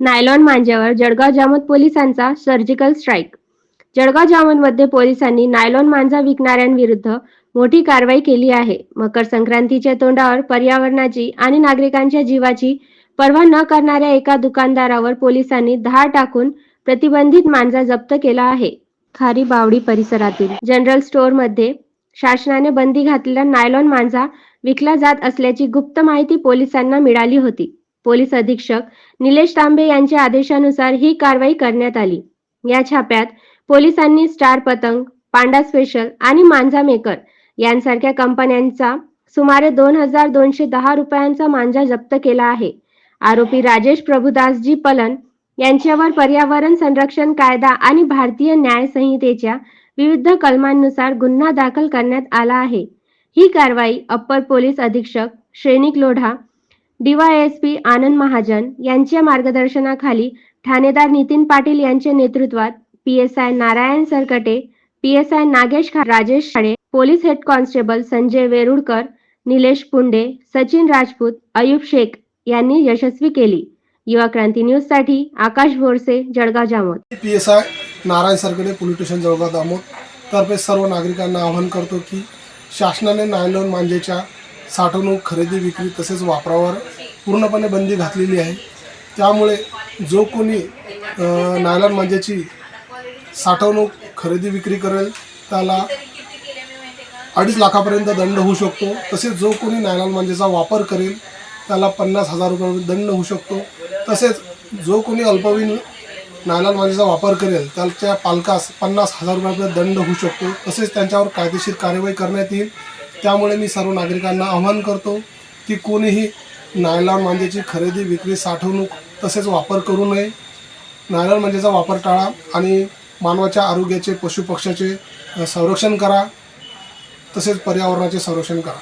Nylon मांज्यावर Jalgaon Jamod पोलिसांचा surgical strike Jalgaon जामोदमध्ये पोलिसांनी nylon मांजा विकणाऱ्यांविरुद्ध मोठी कारवाई केली आहे. मकर संक्रांतीच्या तोंडावर पर्यावरणाची आणि नागरिकांच्या जीवाची पर्वा न करणाऱ्या एका दुकानदारावर पोलिसांनी धाड टाकून प्रतिबंधित मांजा जप्त केला आहे. खारी बावडी परिसरातील जनरल स्टोअरमध्ये शासनाने बंदी घातलेला नायलॉन मांजा विकला जात असल्याची गुप्त माहिती पोलिसांना मिळाली होती. पोलीस अधीक्षक निलेश तांबे यांच्या आदेशानुसार ही कारवाई करण्यात आली. या छाप्यात पोलिसांनी स्टार पतंग पांडा स्पेशल आणि मांजा मेकर यांसारख्या कंपन्यांचा सुमारे दोन हजार दोनशे दहा रुपयांचा मांजा जप्त केला आहे. आरोपी राजेश प्रभुदासजी पलन यांच्यावर पर्यावरण संरक्षण कायदा आणि भारतीय न्याय संहितेच्या विविध कलमांनुसार गुन्हा दाखल करण्यात आला आहे. ही कारवाई अप्पर पोलीस अधीक्षक श्रेणिक लोढा डीवायएसपी आनंद महाजन यांच्या मार्गदर्शनाखाली ठाणेदार नितीन पाटील यांच्या नेतृत्वात PSI Narayan Sarkate PSI Nagesh Rajesh Khade police head constable Sanjay Verulkar Nilesh Punde Sachin Rajput Ayub Shaikh यांनी यशस्वी केली. युवा क्रांती न्यूजसाठी Akash Bhorse Jalgaon Jamod. P S I Narayan Sarkade police station Jalgaon Jamod तर्फे सर्व नागरिकांना आवाहन करतो की शासनाने नायलोन मांजेच्या साठवणूक खरेदी विक्री तसेच वापरावर पूर्णपणे बंदी घातलेली आहे. त्यामुळे जो कोणी नायलॉन मांज्याची साठवणूक खरेदी विक्री करेल त्याला अडीच लाखापर्यंत दंड होऊ शकतो. तसेच जो कोणी नायलॉन मांजेचा वापर करेल त्याला पन्नास हजार रुपये दंड होऊ शकतो. तसेच जो कोणी अल्पवयीन नायलॉन मांजेचा वापर करेल त्याच्या पालकास पन्नास हजार रुपयापर्यंत दंड होऊ शकतो. तसेच त्यांच्यावर कायदेशीर कार्यवाही करण्यात येईल. त्यामुळे मी सर्व नागरिकांना आवाहन करतो की कोणीही नायलॉन मांजेची खरेदी विक्री साठवणूक तसेच वापर करू नये. नायलॉन मांजेचा वापर टाळा आणि मानवाच्या आरोग्याचे पशुपक्ष्याचे संरक्षण करा. तसेच पर्यावरणाचे संरक्षण करा.